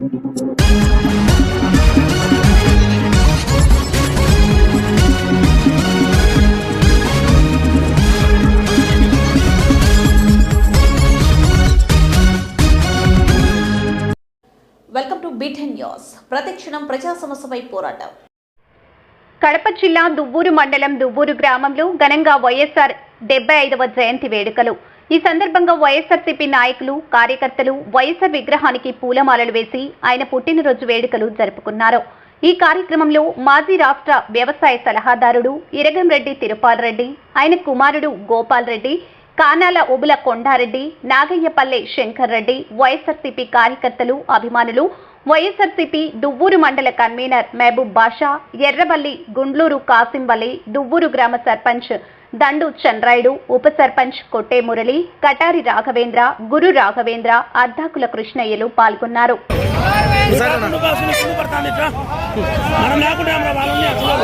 Welcome to beaten news ప్రతిక్షణం ప్రజా సమస్యపై పోరాటం. కడప జిల్లా దువ్వూరు మండలం దువ్వూరు గ్రామంలో ఘనంగా వైఎస్ఆర్ డెబ్బై ఐదవ జయంతి వేడుకలు. ఈ సందర్భంగా వైఎస్ఆర్సీపీ నాయకులు కార్యకర్తలు వైఎస్ఆర్ విగ్రహానికి పూలమాలలు వేసి ఆయన పుట్టినరోజు వేడుకలు జరుపుకున్నారు. ఈ కార్యక్రమంలో మాజీ రాష్ట్ర వ్యవసాయ సలహాదారుడు ఇరగంరెడ్డి తిరుపాల్ రెడ్డి ఆయన కుమారుడు గోపాల్ రెడ్డి కానాల ఉబుల కొండారెడ్డి నాగయ్యపల్లె శంకర్ రెడ్డి వైఎస్ఆర్సీపీ కార్యకర్తలు అభిమానులు వైఎస్ఆర్సీపీ దువ్వూరు మండల కన్వీనర్ మహబూబ్ బాషా ఎర్రబల్లి గుండ్లూరు కాసింబలి దువ్వూరు గ్రామ సర్పంచ్ దండు చంద్రాయుడు ఉప సర్పంచ్ కొట్టే మురళి కటారి రాఘవేంద్ర గురు రాఘవేంద్ర అర్ధాకుల కృష్ణయ్యలు పాల్గొన్నారు. మనం లేకుండా ఏమరా వాళ్ళని అసలు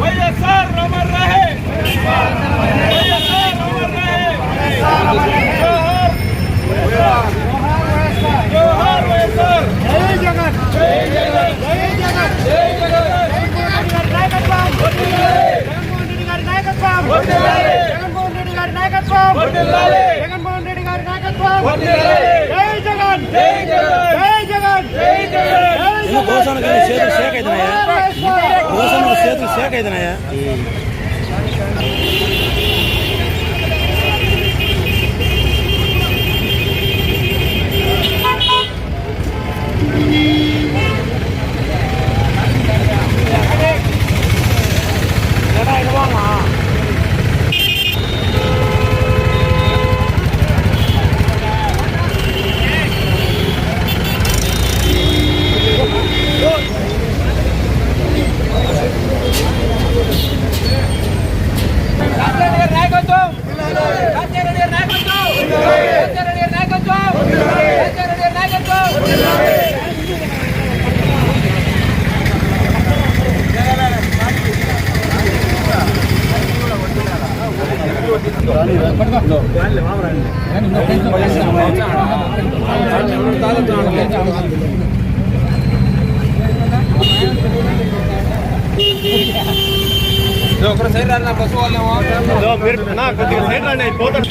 వైఎస్ఆర్ అమర్ రహే వైఎస్ఆర్ అమర్ రహే జోహార్ వైఎస్ఆర్ జై జగన్ జై జగన్ జై జగన్ జై జగన్ జగన్మోహన్ రెడ్డి గారి నాయకత్వం వర్ధిల్లాలి జగన్మోహన్ రెడ్డి గారి నాయకత్వం వర్ధిల్లాలి జగన్మోహన్ రెడ్డి గారి నాయకత్వం. జై జగన్. జై జగన్. జై జగన్. భూషణ చేతులు షేక్ అవుతున్నాయా భూషణ ఒకరు సైడ్ రాదు నా బస్సు వాళ్ళేమో మీరు కొద్దిగా సైడ్ రండి పోతాడు